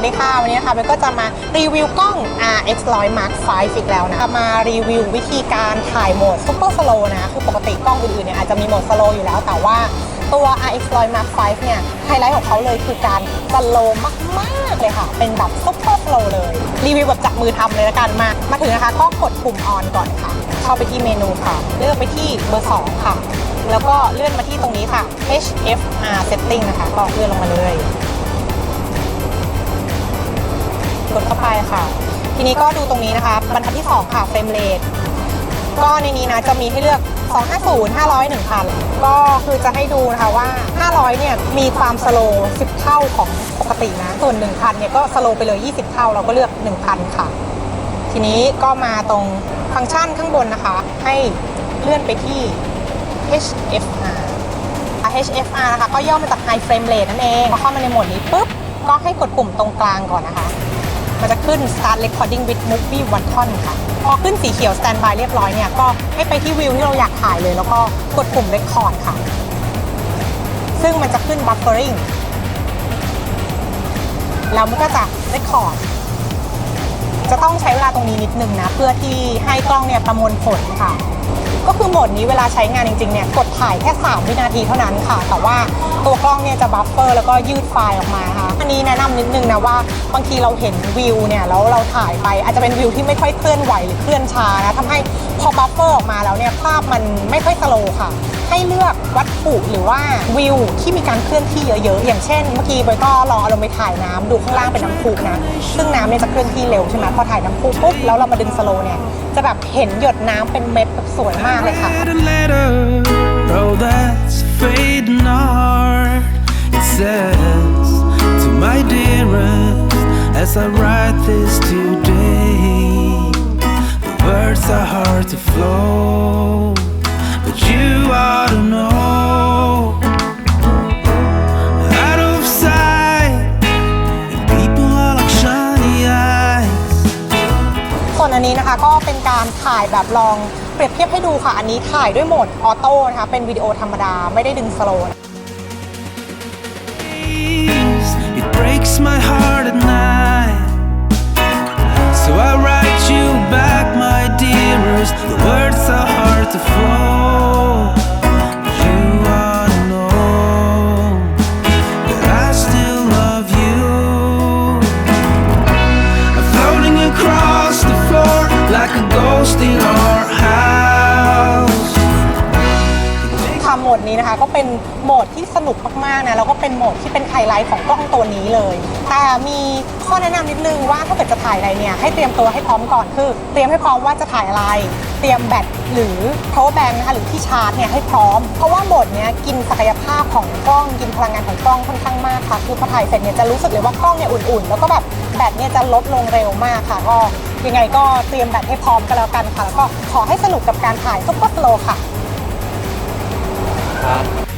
วัสดีค่ะ วันนี้นะคะเบลก็จะมารีวิวกล้อง RX 100 Mark V อีกแล้วนะคะมารีวิววิธีการถ่ายโหมด Super Slow นะคือปกติกล้องอื่นๆเนี่ยอาจจะมีโหมด Slow อยู่แล้ว แต่ว่าตัว RX 100 Mark V เนี่ยไฮไลท์ของเขาเลยคือการ Slow มากๆเลยค่ะ เป็นแบบ Super Slow เลย รีวิวแบบจับมือทำเลยละกันมา มาถึงนะคะก็กดปุ่ม on ก่อนค่ะ เข้าไปที่เมนูค่ะ เลือกไปที่เบอร์ 2 ค่ะ แล้วก็เลื่อนมาที่ตรงนี้ค่ะ HFR setting นะคะ ก็เลื่อนลงมาเลย กดเข้าไปค่ะ ทีนี้ก็ดูตรงนี้นะคะ บรรทัดที่ 2 ค่ะเฟรมเรทก็ในนี้นะจะมีให้เลือก 250 500 1000 ก็คือจะให้ดูนะคะว่า 500 เนี่ยมีความสโลว์10 เท่าของปกตินะ ส่วน 1,000 เนี่ยก็สโลว์ไปเลย 20 เท่า เราก็เลือก 1,000 ค่ะ ทีนี้ก็มาตรงฟังก์ชันข้างบนนะคะ ให้เลื่อนไปที่ HFR HFR นะคะ ก็ย่อมาจาก High Frame Rate นั่นเอง พอเข้ามาในโหมดนี้ปุ๊บ ก็ให้กดปุ่มตรงกลางก่อนนะคะ มันจะขึ้น Start Recording with Movie Button ค่ะ พอขึ้นสีเขียว Standby เรียบร้อยเนี่ย ก็ให้ไปที่วิวที่เราอยากถ่ายเลย แล้วก็กดปุ่ม Record ค่ะ ซึ่งมันจะขึ้น Buffering แล้วมันก็จะ Record จะต้องใช้เวลาตรงนี้นิดนึงนะ เพื่อที่ให้กล้องเนี่ยประมวลผลค่ะ ก็คือโหมดนี้เวลาใช้งานจริงๆเนี่ยกดถ่ายแค่ 3 วินาทีเท่านั้นค่ะ แต่ว่าตัวกล้องเนี่ยจะบัฟเฟอร์แล้วก็ยืดไฟล์ออกมาค่ะอันนี้แนะนำนิดนึงนะว่าบางทีเราเห็นวิวเนี่ยแล้วเราถ่ายไปอาจจะเป็นวิวที่ไม่ค่อยเคลื่อนไหวหรือเคลื่อนช้านะทำให้พอบัฟเฟอร์ออกมาแล้วเนี่ยภาพมันไม่ค่อยสโลว์ค่ะ ให้เลือกวัตถุหรือว่าวิวที่มีการเคลื่อนที่เยอะๆ อย่างเช่น เมื่อกี้เบยก็ลองเอาลงไปถ่ายน้ำดูข้างล่างเป็นน้ำพุนะ ซึ่งน้ำเนี่ยจะเคลื่อนที่เร็วใช่ไหมพอถ่ายน้ำพุปุ๊บแล้วเรามาดึงสโลว์เนี่ย จะแบบเห็นหยดน้ำเป็นเม็ดแบบสวยมากเลยค่ะ as I write this today, the words are hard to flow, but you ought to know. Out of sight, and people are like shiny eyes. ส่วนอันนี้นะคะก็เป็นการถ่ายแบบลองเปรียบเทียบให้ดูค่ะ อันนี้ถ่ายด้วยโหมดออโต้นะคะ เป็นวิดีโอธรรมดาไม่ได้ดึงสโลว์ นี้นะคะ ก็เป็นโหมดที่สนุกมากๆนะแล้วก็เป็นโหมดที่เป็นไฮไลท์ของกล้องตัวนี้เลย แต่มีข้อแนะนำนิดนึงว่าถ้าเกิดจะถ่ายอะไรเนี่ยให้เตรียมตัวให้พร้อมก่อนคือ เตรียมให้พร้อมว่าจะถ่ายอะไร เตรียมแบตหรือ power bank นะคะหรือที่ชาร์จเนี่ยให้พร้อม เพราะว่าโหมดเนี้ยกินศักยภาพของกล้องกินพลังงานของกล้องค่อนข้างมากค่ะคือพอถ่ายเสร็จเนี่ยจะรู้สึกเลยว่ากล้องเนี่ยอุ่นๆ แล้วก็แบบแบตเนี่ยจะลดลงเร็วมากค่ะก็ยังไงก็เตรียมแบตให้พร้อมกันแล้วกันค่ะ แล้วก็ขอให้สนุกกับการถ่ายซุปเปอร์สโลค่ะ ครับ